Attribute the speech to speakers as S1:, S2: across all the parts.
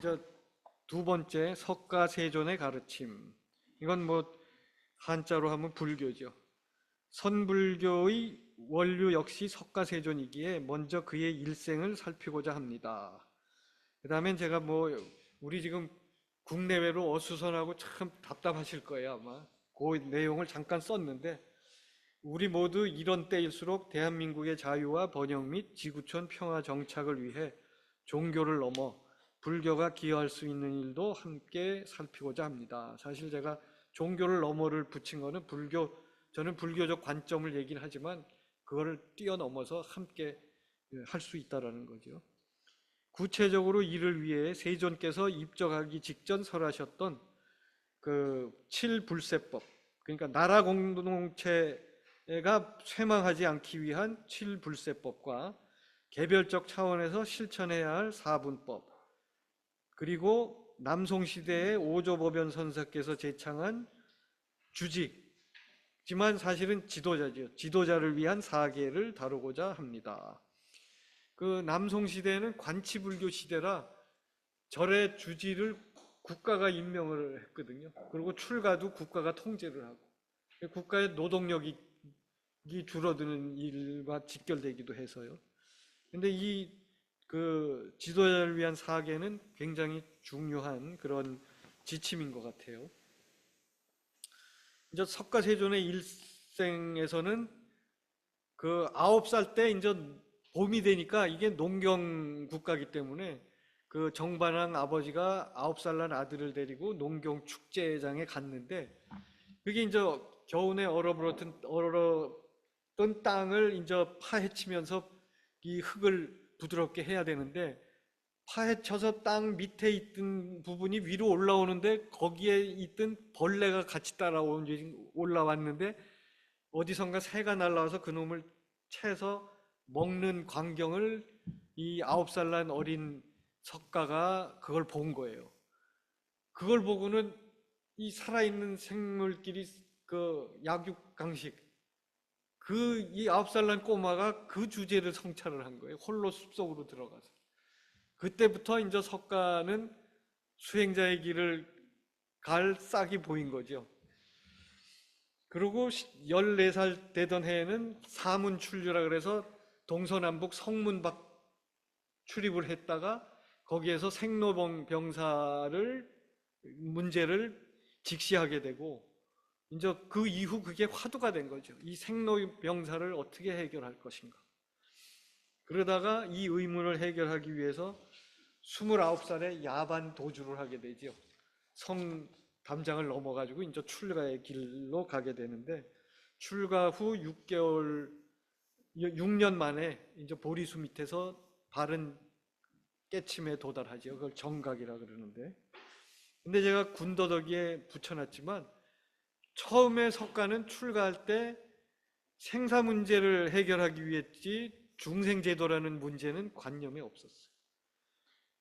S1: 저두 번째 석가세존의 가르침. 이건 뭐 한자로 하면 불교죠. 선불교의 원류 역시 석가세존이기에 먼저 그의 일생을 살피고자 합니다. 그다음에 제가 뭐 우리 지금 국내외로 어수선하고 참 답답하실 거예요 아마. 그 내용을 잠깐 썼는데 우리 모두 이런 때일수록 대한민국의 자유와 번영 및 지구촌 평화 정착을 위해 종교를 넘어 불교가 기여할 수 있는 일도 함께 살피고자 합니다. 사실 제가 종교를 넘어를 붙인 거는 불교 저는 불교적 관점을 얘기를 하지만 그거를 뛰어넘어서 함께 할 수 있다라는 거죠. 구체적으로 이를 위해 세존께서 입적하기 직전 설하셨던 그 칠불세법 그러니까 나라 공동체가 쇠망하지 않기 위한 칠불세법과 개별적 차원에서 실천해야 할 사분법 그리고 남송 시대의 오조법연 선사께서 제창한 주직지만 사실은 지도자지요. 지도자를 위한 사계를 다루고자 합니다. 그 남송 시대는 관치불교 시대라 절의 주지를 국가가 임명을 했거든요. 그리고 출가도 국가가 통제를 하고 국가의 노동력이 줄어드는 일과 직결되기도 해서요. 근데 이 그 지도자를 위한 사계는 굉장히 중요한 그런 지침인 것 같아요. 이제 석가세존의 일생에서는 그 아홉 살 때 이제 봄이 되니까 이게 농경 국가기 때문에 그 정반왕 아버지가 아홉 살 난 아들을 데리고 농경 축제장에 갔는데 그게 이제 겨우내 얼어버렸던 얼었던 땅을 이제 파헤치면서 이 흙을 부드럽게 해야 되는데 파헤쳐서 땅 밑에 있던 부분이 위로 올라오는데 거기에 있던 벌레가 같이 따라온 올라왔는데 어디선가 새가 날라와서 그 놈을 채서 먹는 광경을 이 아홉 살 난 어린 석가가 그걸 본 거예요. 그걸 보고는 이 살아있는 생물끼리 그 약육 강식 그 이 아홉 살 난 꼬마가 그 주제를 성찰을 한 거예요. 홀로 숲속으로 들어가서. 그때부터 이제 석가는 수행자의 길을 갈 싹이 보인 거죠. 그리고 14살 되던 해에는 사문 출류라 그래서 동서남북 성문 밖 출입을 했다가 거기에서 생로병 병사를 문제를 직시하게 되고 이제 그 이후 그게 화두가 된 거죠. 이 생로병사를 어떻게 해결할 것인가. 그러다가 이 의문을 해결하기 위해서 29살에 야반 도주를 하게 되죠. 성 담장을 넘어가지고 이제 출가의 길로 가게 되는데 출가 후 6개월 6년 만에 이제 보리수 밑에서 바른 깨침에 도달하죠. 그걸 정각이라 그러는데. 근데 제가 군더더기에 붙여놨지만 처음에 석가는 출가할 때 생사 문제를 해결하기 위했지 중생제도라는 문제는 관념에 없었어요.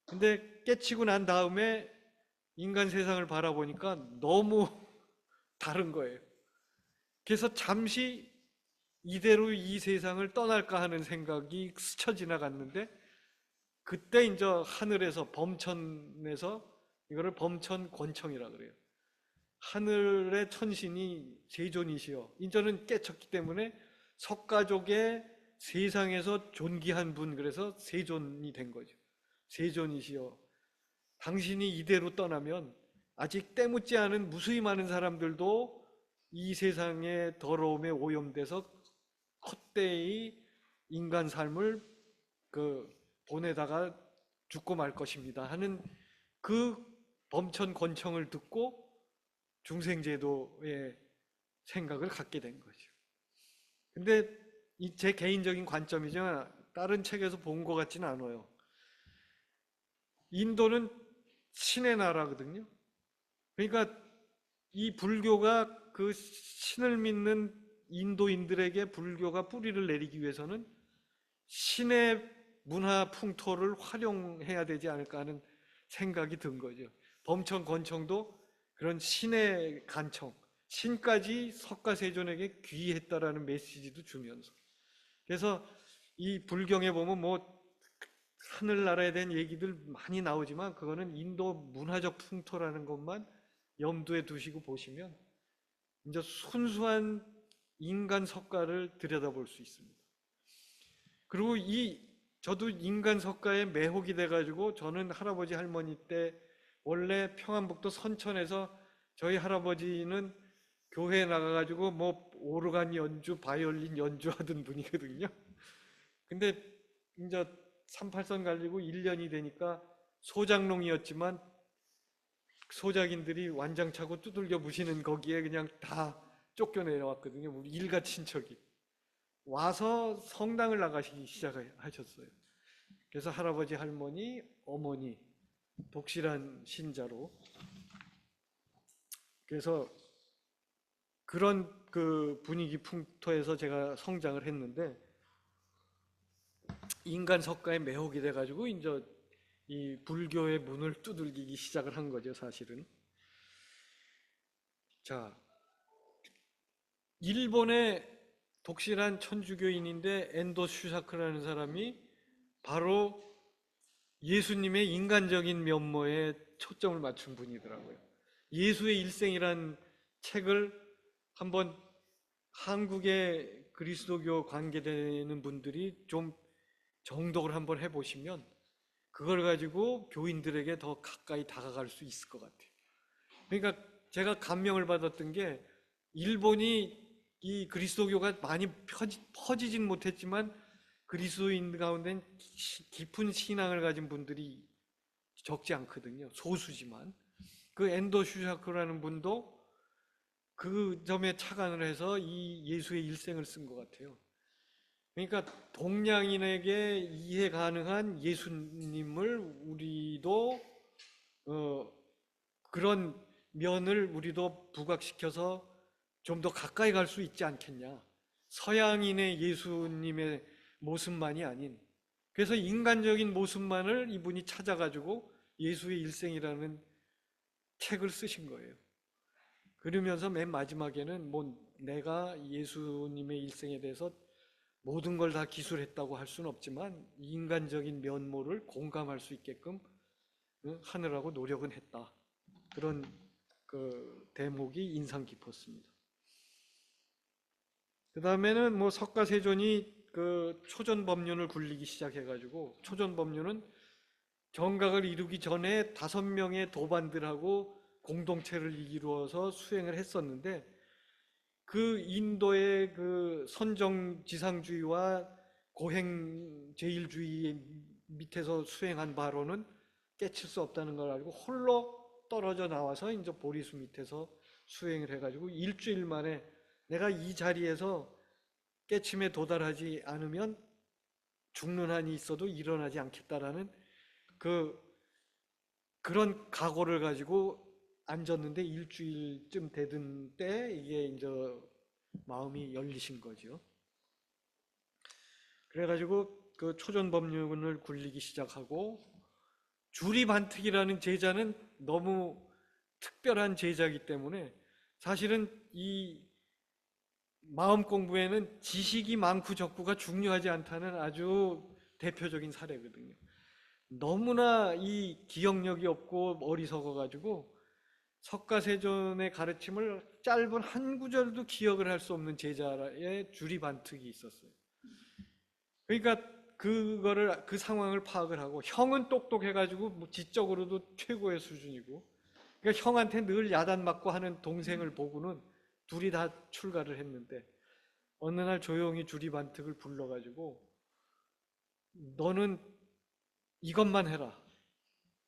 S1: 근데 깨치고 난 다음에 인간 세상을 바라보니까 너무 다른 거예요. 그래서 잠시 이대로 이 세상을 떠날까 하는 생각이 스쳐 지나갔는데 그때 이제 하늘에서 범천에서 이거를 범천 권청이라 그래요. 하늘의 천신이 세존이시여. 인저는 깨쳤기 때문에 석가족의 세상에서 존귀한 분 그래서 세존이 된 거죠. 세존이시여. 당신이 이대로 떠나면 아직 때묻지 않은 무수히 많은 사람들도 이 세상의 더러움에 오염돼서 헛되이 인간 삶을 그 보내다가 죽고 말 것입니다 하는 그 범천 권청을 듣고 중생제도의 생각을 갖게 된 거죠. 근데 이제 개인적인 관점이지만 다른 책에서 본 것 같지는 않아요. 인도는 신의 나라거든요. 그러니까 이 불교가 그 신을 믿는 인도인들에게 불교가 뿌리를 내리기 위해서는 신의 문화 풍토를 활용해야 되지 않을까 하는 생각이 든 거죠. 범천 권청도 그런 신의 간청, 신까지 석가세존에게 귀했다라는 메시지도 주면서. 그래서 이 불경에 보면 뭐 하늘나라에 대한 얘기들 많이 나오지만 그거는 인도 문화적 풍토라는 것만 염두에 두시고 보시면 이제 순수한 인간 석가를 들여다볼 수 있습니다. 그리고 이 저도 인간 석가에 매혹이 돼가지고 저는 할아버지 할머니 때 원래 평안북도 선천에서 저희 할아버지는 교회에 나가가지고 뭐 오르간 연주, 바이올린 연주하던 분이거든요. 근데 이제 38선 가지고 1년이 되니까 소장농이었지만 소작인들이 완장차고 두들겨 부시는 거기에 그냥 다 쫓겨내려왔거든요. 우리 일가 친척이. 와서 성당을 나가시기 시작하셨어요. 그래서 할아버지, 할머니, 어머니, 독실한 신자로. 그래서 그런 그 분위기 풍토에서 제가 성장을 했는데 인간 석가에 매혹이 돼가지고 이제 이 불교의 문을 두들기기 시작을 한 거죠, 사실은. 자, 일본의 독실한 천주교인인데 엔도 슈사크라는 사람이 바로 예수님의 인간적인 면모에 초점을 맞춘 분이더라고요. 예수의 일생이란 책을 한번 한국의 그리스도교 관계되는 분들이 좀 정독을 한번 해보시면 그걸 가지고 교인들에게 더 가까이 다가갈 수 있을 것 같아요. 그러니까 제가 감명을 받았던 게 일본이 이 그리스도교가 많이 퍼지, 퍼지진 못했지만 그리스도인 가운데 깊은 신앙을 가진 분들이 적지 않거든요. 소수지만 그 엔도 슈샤크라는 분도 그 점에 착안을 해서 이 예수의 일생을 쓴 것 같아요. 그러니까 동양인에게 이해 가능한 예수님을 우리도 어, 그런 면을 우리도 부각시켜서 좀 더 가까이 갈 수 있지 않겠냐. 서양인의 예수님의 모습만이 아닌 그래서 인간적인 모습만을 이분이 찾아가지고 예수의 일생이라는 책을 쓰신 거예요. 그러면서 맨 마지막에는 뭐 내가 예수님의 일생에 대해서 모든 걸 다 기술했다고 할 수는 없지만 인간적인 면모를 공감할 수 있게끔 하느라고 노력은 했다. 그런 그 대목이 인상 깊었습니다. 그 다음에는 뭐 석가세존이 그 초전 법륜을 굴리기 시작해가지고 초전 법륜은 정각을 이루기 전에 다섯 명의 도반들하고 공동체를 이루어서 수행을 했었는데 그 인도의 그 선정 지상주의와 고행 제일주의 밑에서 수행한 바로는 깨칠 수 없다는 걸 알고 홀로 떨어져 나와서 이제 보리수 밑에서 수행을 해가지고 일주일 만에 내가 이 자리에서 깨침에 도달하지 않으면 죽는 한이 있어도 일어나지 않겠다라는 그 그런 각오를 가지고 앉았는데 일주일쯤 되던 때 이게 이제 마음이 열리신 거죠. 그래가지고 그 초전 법륜을 굴리기 시작하고 주리반특이라는 제자는 너무 특별한 제자이기 때문에 사실은 이 마음 공부에는 지식이 많고 적고가 중요하지 않다는 아주 대표적인 사례거든요. 너무나 이 기억력이 없고 어리석어 가지고 석가세존의 가르침을 짧은 한 구절도 기억을 할 수 없는 제자의 주리반특이 있었어요. 그러니까 그거를 그 상황을 파악을 하고 형은 똑똑해 가지고 뭐 지적으로도 최고의 수준이고 그러니까 형한테 늘 야단 맞고 하는 동생을 보고는 둘이 다 출가를 했는데 어느 날 조용히 주리반특을 불러가지고 너는 이것만 해라.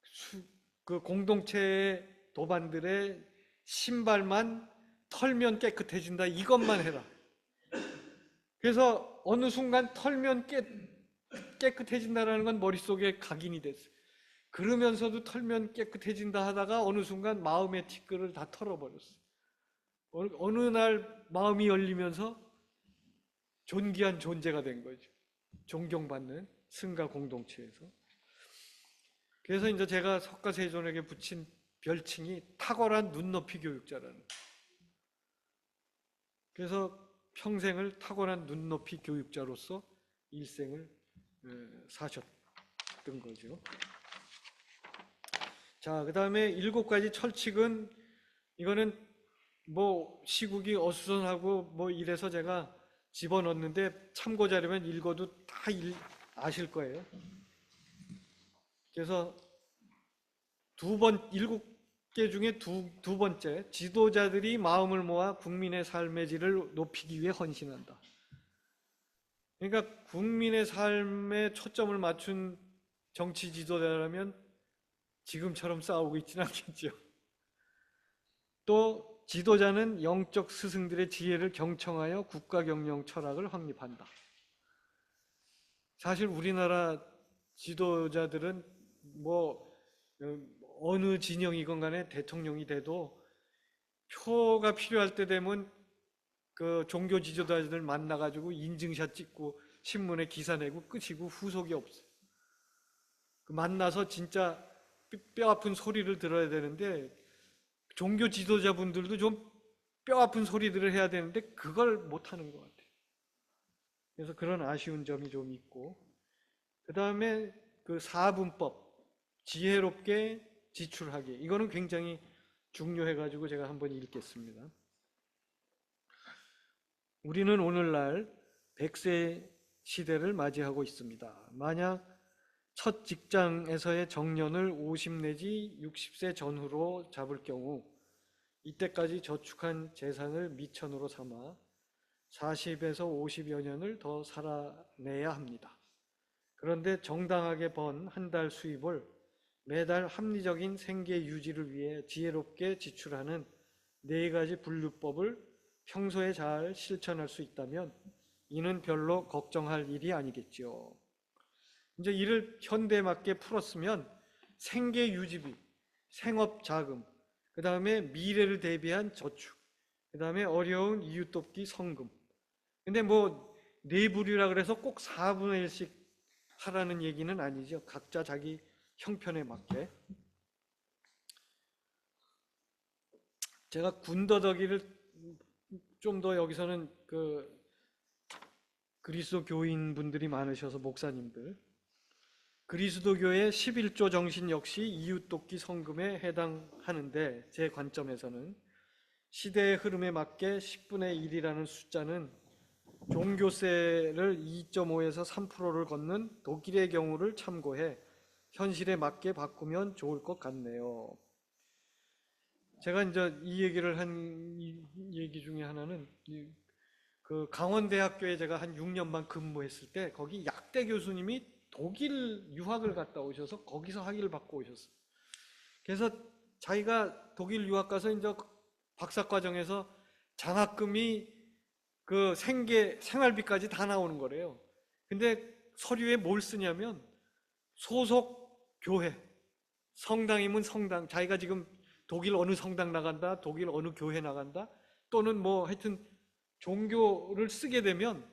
S1: 수, 그 공동체의 도반들의 신발만 털면 깨끗해진다. 이것만 해라. 그래서 어느 순간 털면 깨, 깨끗해진다라는 건 머릿속에 각인이 됐어요. 그러면서도 털면 깨끗해진다 하다가 어느 순간 마음의 티끌을 다 털어버렸어요. 어느 날 마음이 열리면서 존귀한 존재가 된 거죠. 존경받는 승가 공동체에서. 그래서 이제 제가 석가세존에게 붙인 별칭이 탁월한 눈높이 교육자라는. 그래서 평생을 탁월한 눈높이 교육자로서 일생을 사셨던 거죠. 자, 그 다음에 일곱 가지 철칙은 이거는 뭐 시국이 어수선하고 뭐 이래서 제가 집어넣었는데 참고 자료면 읽어도 다 일- 아실 거예요. 그래서 두 번 일곱 개 중에 두, 두 번째 지도자들이 마음을 모아 국민의 삶의 질을 높이기 위해 헌신한다. 그러니까 국민의 삶에 초점을 맞춘 정치 지도자라면 지금처럼 싸우고 있지는 않겠죠. 또 지도자는 영적 스승들의 지혜를 경청하여 국가 경영 철학을 확립한다. 사실 우리나라 지도자들은 뭐 어, 어느 진영이건 간에 대통령이 돼도 표가 필요할 때 되면 그 종교 지도자들 만나가지고 인증샷 찍고 신문에 기사 내고 끝이고 후속이 없어. 그 만나서 진짜 뼈- 뼈 아픈 소리를 들어야 되는데 종교 지도자분들도 좀 뼈 아픈 소리들을 해야 되는데 그걸 못 하는 것 같아요. 그래서 그런 아쉬운 점이 좀 있고 그 다음에 그 사분법 지혜롭게 지출하기 이거는 굉장히 중요해 가지고 제가 한번 읽겠습니다. 우리는 오늘날 100세 시대를 맞이하고 있습니다. 만약 첫 직장에서의 정년을 50 내지 60세 전후로 잡을 경우 이때까지 저축한 재산을 미천으로 삼아 40에서 50여 년을 더 살아내야 합니다. 그런데 정당하게 번 한 달 수입을 매달 합리적인 생계 유지를 위해 지혜롭게 지출하는 네 가지 분류법을 평소에 잘 실천할 수 있다면 이는 별로 걱정할 일이 아니겠죠. 이제 이를 현대에 맞게 풀었으면 생계 유지비, 생업 자금, 그 다음에 미래를 대비한 저축, 그 다음에 어려운 이웃 돕기 성금. 근데 뭐 네 부류라 그래서 꼭 4분의 1씩 하라는 얘기는 아니죠. 각자 자기 형편에 맞게. 제가 군더더기를 좀 더 여기서는 그 그리스도 교인 분들이 많으셔서 목사님들 그리스도교의 11조 정신 역시 이웃 돕기 성금에 해당하는데 제 관점에서는 시대의 흐름에 맞게 10분의 1이라는 숫자는 종교세를 2.5에서 3%를 걷는 독일의 경우를 참고해 현실에 맞게 바꾸면 좋을 것 같네요. 제가 이제 이 얘기를 한 이 얘기 중에 하나는 이- 그 강원대학교에 제가 한 6년만 근무했을 때 거기 약대 교수님이 독일 유학을 갔다 오셔서 거기서 학위를 받고 오셨어요. 그래서 자기가 독일 유학 가서 이제 박사 과정에서 장학금이 그 생계 생활비까지 다 나오는 거래요. 근데 서류에 뭘 쓰냐면 소속 교회 성당이면 성당 자기가 지금 독일 어느 성당 나간다, 독일 어느 교회 나간다, 또는 뭐 하여튼 종교를 쓰게 되면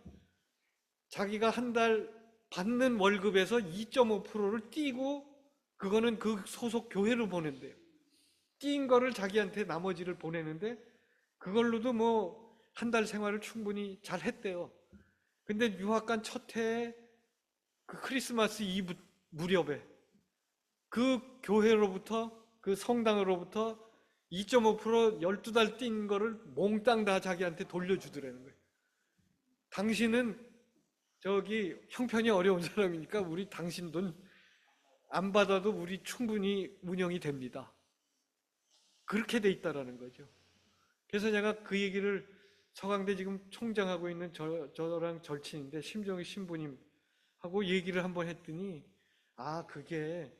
S1: 자기가 한 달 받는 월급에서 2.5%를 띄고 그거는 그 소속 교회로 보낸대요. 띈 거를 자기한테 나머지를 보내는데 그걸로도 뭐 한 달 생활을 충분히 잘 했대요. 근데 유학 간 첫 해에 그 크리스마스 이브 무렵에 그 교회로부터 그 성당으로부터 2.5% 12달 뛴 거를 몽땅 다 자기한테 돌려주더라는 거예요. 당신은 저기 형편이 어려운 사람이니까 우리 당신 돈 안 받아도 우리 충분히 운영이 됩니다. 그렇게 돼 있다라는 거죠. 그래서 제가 그 얘기를 서강대 지금 총장하고 있는 저, 저랑 절친인데 심정희 신부님하고 얘기를 한번 했더니 아 그게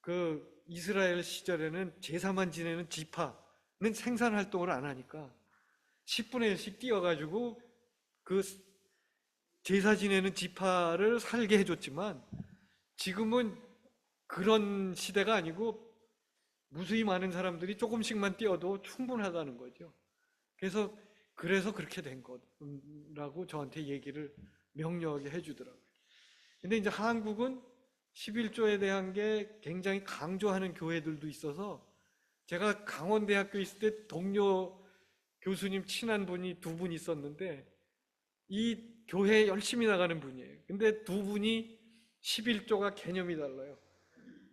S1: 그 이스라엘 시절에는 제사만 지내는 지파는 생산 활동을 안 하니까 10분의 1씩 띄어가지고 그 제사 지내는 지파를 살게 해줬지만 지금은 그런 시대가 아니고 무수히 많은 사람들이 조금씩만 띄어도 충분하다는 거죠. 그래서 그래서 그렇게 된 거라고 저한테 얘기를 명료하게 해주더라고요. 근데 이제 한국은 11조에 대한 게 굉장히 강조하는 교회들도 있어서 제가 강원대학교 있을 때 동료 교수님 친한 분이 두 분 있었는데 이 교회에 열심히 나가는 분이에요. 근데 두 분이 11조가 개념이 달라요.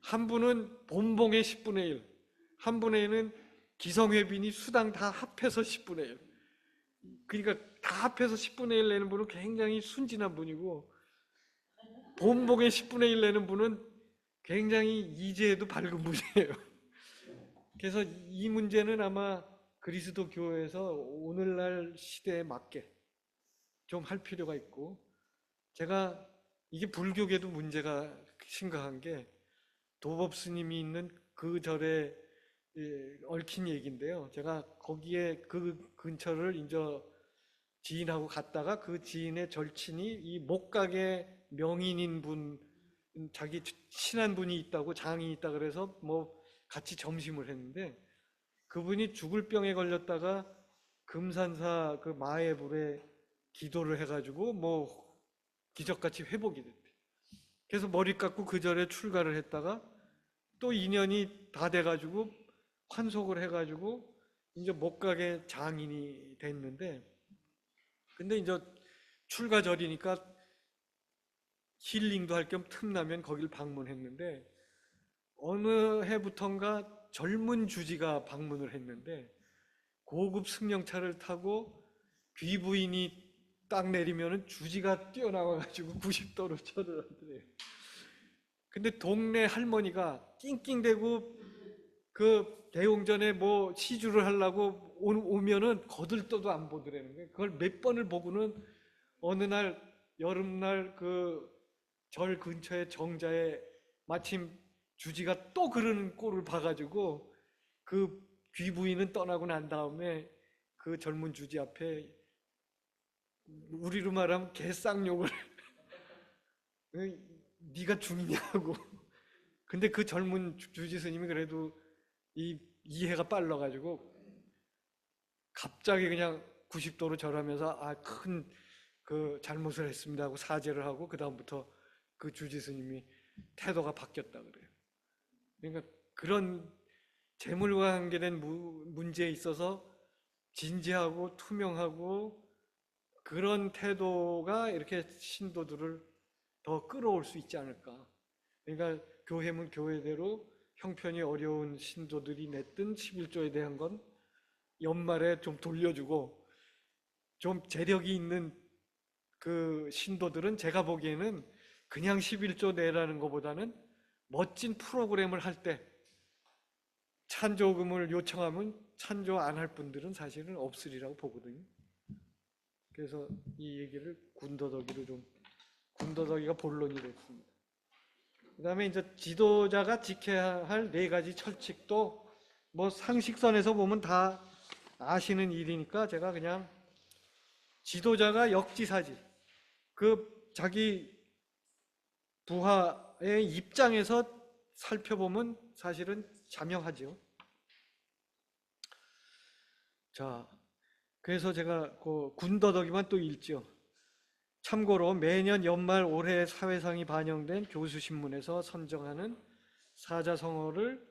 S1: 한 분은 본봉의 10분의 1, 한 분에는 기성회빈이 수당 다 합해서 10분의 1. 그러니까 다 합해서 10분의 1 내는 분은 굉장히 순진한 분이고 본봉의 10분의 1 내는 분은 굉장히 이제에도 밝은 분이에요. 그래서 이 문제는 아마 그리스도 교회에서 오늘날 시대에 맞게 좀 할 필요가 있고 제가 이게 불교계도 문제가 심각한 게 도법 스님이 있는 그 절에 예, 얽힌 얘기인데요. 제가 거기에 그 근처를 이제 지인하고 갔다가 그 지인의 절친이 이 목각의 명인인 분 자기 친한 분이 있다고 장이 있다 그래서 뭐 같이 점심을 했는데 그분이 죽을 병에 걸렸다가 금산사 그 마애불에 기도를 해가지고 뭐 기적같이 회복이 됐대. 그래서 머리 깎고 그 절에 출가를 했다가 또 인연이 다 돼가지고 환속을 해가지고 이제 목각의 장인이 됐는데 근데 이제 출가절이니까 힐링도 할 겸 틈나면 거길 방문했는데 어느 해부턴가 젊은 주지가 방문을 했는데 고급 승용차를 타고 귀부인이 딱 내리면은 주지가 뛰어나와가지고 90도로 절을 하더래요. 근데 동네 할머니가 낑낑대고 그 대웅전에 뭐 시주를 하려고 오- 오면은 거들떠도 안 보더라는 거예요. 그걸 몇 번을 보고는 어느 날 여름날 그 절 근처에 정자에 마침 주지가 또 그러는 꼴을 봐가지고 그 귀부인은 떠나고 난 다음에 그 젊은 주지 앞에 우리로 말하면 개쌍욕을 네가 중이냐고 근데 그 젊은 주- 주지 스님이 그래도 이 이해가 빨라가지고 갑자기 그냥 90도로 절하면서 아 큰 그 잘못을 했습니다 하고 사죄를 하고 그 다음부터 그 주지 스님이 태도가 바뀌었다 그래요. 그러니까 그런 재물과 관계된 무- 문제에 있어서 진지하고 투명하고 그런 태도가 이렇게 신도들을 더 끌어올 수 있지 않을까. 그러니까 교회면 교회대로 형편이 어려운 신도들이 냈던 11조에 대한 건 연말에 좀 돌려주고 좀 재력이 있는 그 신도들은 제가 보기에는 그냥 11조 내라는 것보다는 멋진 프로그램을 할 때 찬조금을 요청하면 찬조 안 할 분들은 사실은 없으리라고 보거든요. 그래서 이 얘기를 군더더기로 좀 군더더기가 본론이 됐습니다. 그 다음에 이제 지도자가 지켜야 할 네 가지 철칙도 뭐 상식선에서 보면 다 아시는 일이니까 제가 그냥 지도자가 역지사지 그 자기 부하의 입장에서 살펴보면 사실은 자명하죠. 자, 그래서 제가 그 군더더기만 또 읽죠. 참고로 매년 연말 올해 사회상이 반영된 교수신문에서 선정하는 사자성어를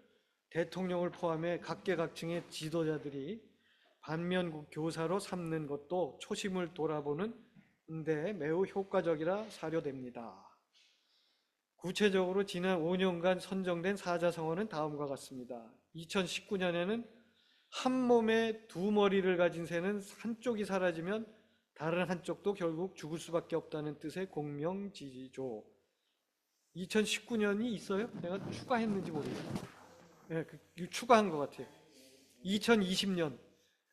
S1: 대통령을 포함해 각계각층의 지도자들이 반면 교사로 삼는 것도 초심을 돌아보는 데 매우 효과적이라 사료됩니다. 구체적으로 지난 5년간 선정된 사자성어는 다음과 같습니다. 2019년에는 한 몸에 두 머리를 가진 새는 한쪽이 사라지면 다른 한쪽도 결국 죽을 수밖에 없다는 뜻의 공명지조. 2019년이 있어요? 내가 추가했는지 모르겠어요. 네, 그, 추가한 것 같아요. 2020년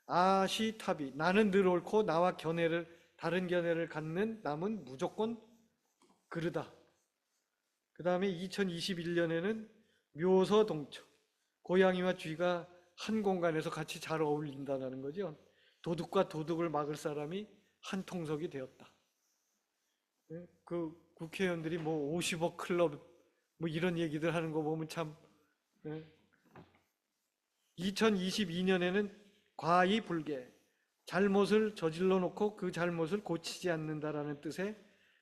S1: 아시타비 나는 늘 옳고 나와 견해를 다른 견해를 갖는 남은 무조건 그르다. 그 다음에 2021년에는 묘서 동처 고양이와 쥐가 한 공간에서 같이 잘 어울린다는 거죠. 도둑과 도둑을 막을 사람이 한 통속이 되었다. 예, 그 국회의원들이 뭐 50억 클럽 뭐 이런 얘기들 하는 거 보면 참. 예. 2022년에는 과히 불개 잘못을 저질러 놓고 그 잘못을 고치지 않는다라는 뜻의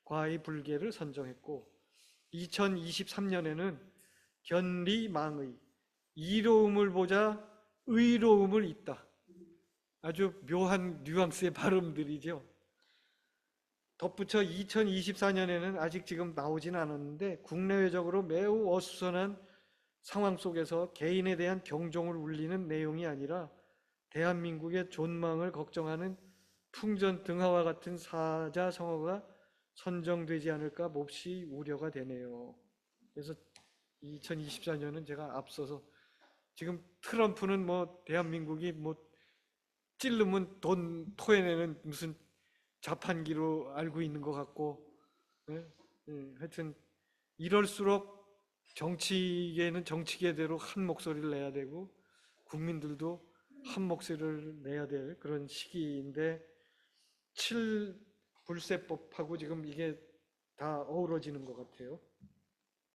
S1: 과히 불개를 선정했고 2023년에는 견리망의 이로움을 보자 의로움을 잇다. 아주 묘한 뉘앙스의 발음들이죠. 덧붙여 2024년에는 아직 지금 나오진 않았는데 국내외적으로 매우 어수선한 상황 속에서 개인에 대한 경종을 울리는 내용이 아니라 대한민국의 존망을 걱정하는 풍전 등하와 같은 사자 성어가 선정되지 않을까 몹시 우려가 되네요. 그래서 2024년은 제가 앞서서 지금 트럼프는 뭐 대한민국이 뭐 찔르면 돈 토해내는 무슨 자판기로 알고 있는 것 같고, 예? 예, 하여튼 이럴수록 정치계는 정치계대로 한 목소리를 내야 되고 국민들도 한 목소리를 내야 될 그런 시기인데 칠불세법하고 지금 이게 다 어우러지는 것 같아요.